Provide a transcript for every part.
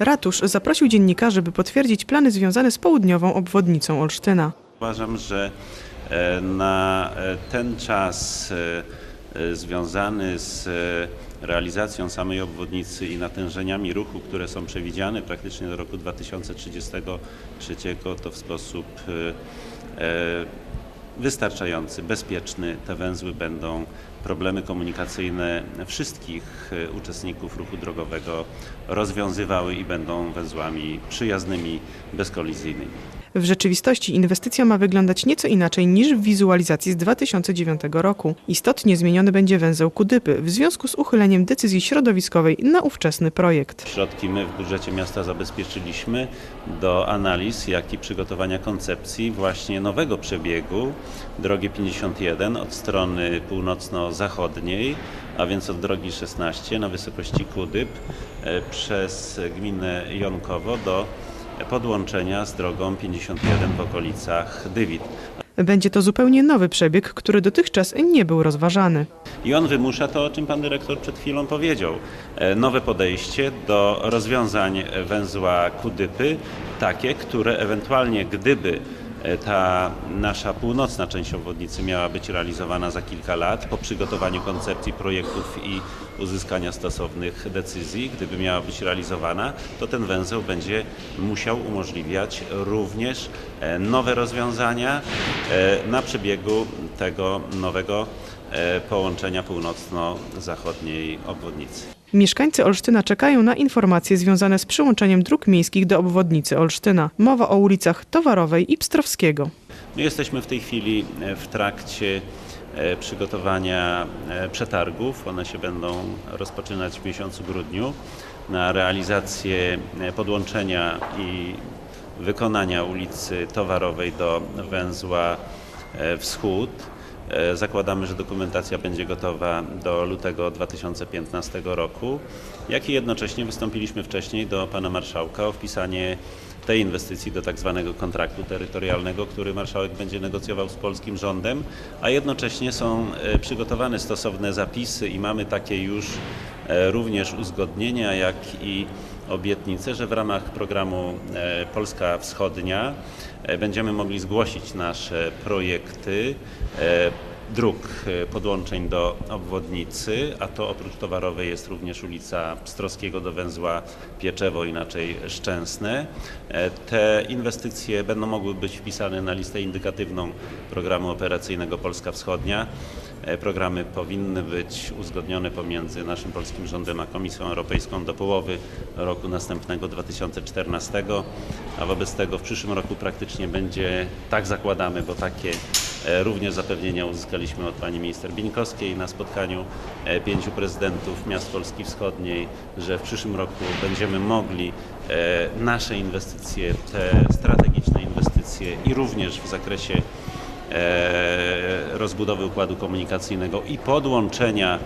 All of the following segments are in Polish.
Ratusz zaprosił dziennikarzy, by potwierdzić plany związane z południową obwodnicą Olsztyna. Uważam, że e, na e, ten czas e, związany z realizacją samej obwodnicy i natężeniami ruchu, które są przewidziane praktycznie do roku 2033, to w sposób wystarczający, bezpieczny te węzły będą problemy komunikacyjne wszystkich e, uczestników ruchu drogowego rozwiązywały i będą węzłami przyjaznymi, bezkolizyjnymi. W rzeczywistości inwestycja ma wyglądać nieco inaczej niż w wizualizacji z 2009 roku. Istotnie zmieniony będzie węzeł Kudypy w związku z uchyleniem decyzji środowiskowej na ówczesny projekt. Środki my w budżecie miasta zabezpieczyliśmy do analiz, jak i przygotowania koncepcji właśnie nowego przebiegu drogi 51 od strony północno-zachodniej, a więc od drogi 16 na wysokości Kudyb e, przez gminę Jonkowo do podłączenia z drogą 51 w okolicach Dywit. Będzie to zupełnie nowy przebieg, który dotychczas nie był rozważany. I on wymusza to, o czym pan dyrektor przed chwilą powiedział. E, Nowe podejście do rozwiązań węzła Kudypy, takie, które ewentualnie gdyby ta nasza północna część obwodnicy miała być realizowana za kilka lat po przygotowaniu koncepcji projektów i uzyskania stosownych decyzji, gdyby miała być realizowana, to ten węzeł będzie musiał umożliwiać również e, nowe rozwiązania e, na przebiegu tego nowego e, połączenia północno-zachodniej obwodnicy. Mieszkańcy Olsztyna czekają na informacje związane z przyłączeniem dróg miejskich do obwodnicy Olsztyna. Mowa o ulicach Towarowej i Pstrowskiego. My jesteśmy w tej chwili e, w trakcie e, przygotowania e, przetargów. One się będą rozpoczynać w miesiącu grudniu na realizację e, podłączenia i wykonania ulicy Towarowej do węzła e, Wschód. E, Zakładamy, że dokumentacja będzie gotowa do lutego 2015 roku, jak i jednocześnie wystąpiliśmy wcześniej do pana marszałka o wpisanie tej inwestycji do tak zwanego kontraktu terytorialnego, który marszałek będzie negocjował z polskim rządem, a jednocześnie są e, przygotowane stosowne zapisy i mamy takie już e, również uzgodnienia, jak i obietnice, że w ramach programu e, Polska Wschodnia e, będziemy mogli zgłosić nasze projekty e, dróg podłączeń do obwodnicy, a to oprócz towarowej jest również ulica Pstrowskiego do węzła Pieczewo, inaczej Szczęsne. Te inwestycje będą mogły być wpisane na listę indykatywną programu operacyjnego Polska Wschodnia. E, Programy powinny być uzgodnione pomiędzy naszym polskim rządem a Komisją Europejską do połowy roku następnego 2014, a wobec tego w przyszłym roku praktycznie będzie, tak zakładamy, bo takie e, również zapewnienia uzyskaliśmy od pani minister Bieńkowskiej na spotkaniu e, pięciu prezydentów miast Polski Wschodniej, że w przyszłym roku będziemy mogli nasze inwestycje, te strategiczne inwestycje i również w zakresie rozbudowy układu komunikacyjnego i podłączenia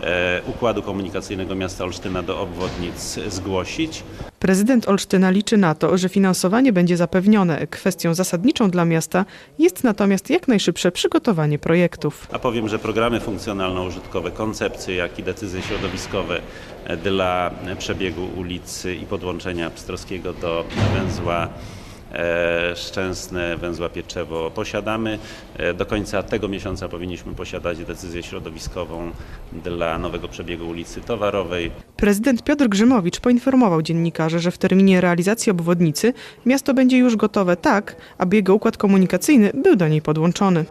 e, układu komunikacyjnego miasta Olsztyna do obwodnic zgłosić. Prezydent Olsztyna liczy na to, że finansowanie będzie zapewnione. Kwestią zasadniczą dla miasta jest natomiast jak najszybsze przygotowanie projektów. A powiem, że programy funkcjonalno-użytkowe, koncepcje, jak i decyzje środowiskowe e, dla przebiegu ulicy i podłączenia Pstrowskiego do węzła e, Szczęsne, węzła Pieczewo posiadamy. E, Do końca tego miesiąca powinniśmy posiadać decyzję środowiskową dla nowego przebiegu ulicy Towarowej. Prezydent Piotr Grzymowicz poinformował dziennikarzy, że w terminie realizacji obwodnicy miasto będzie już gotowe tak, aby jego układ komunikacyjny był do niej podłączony.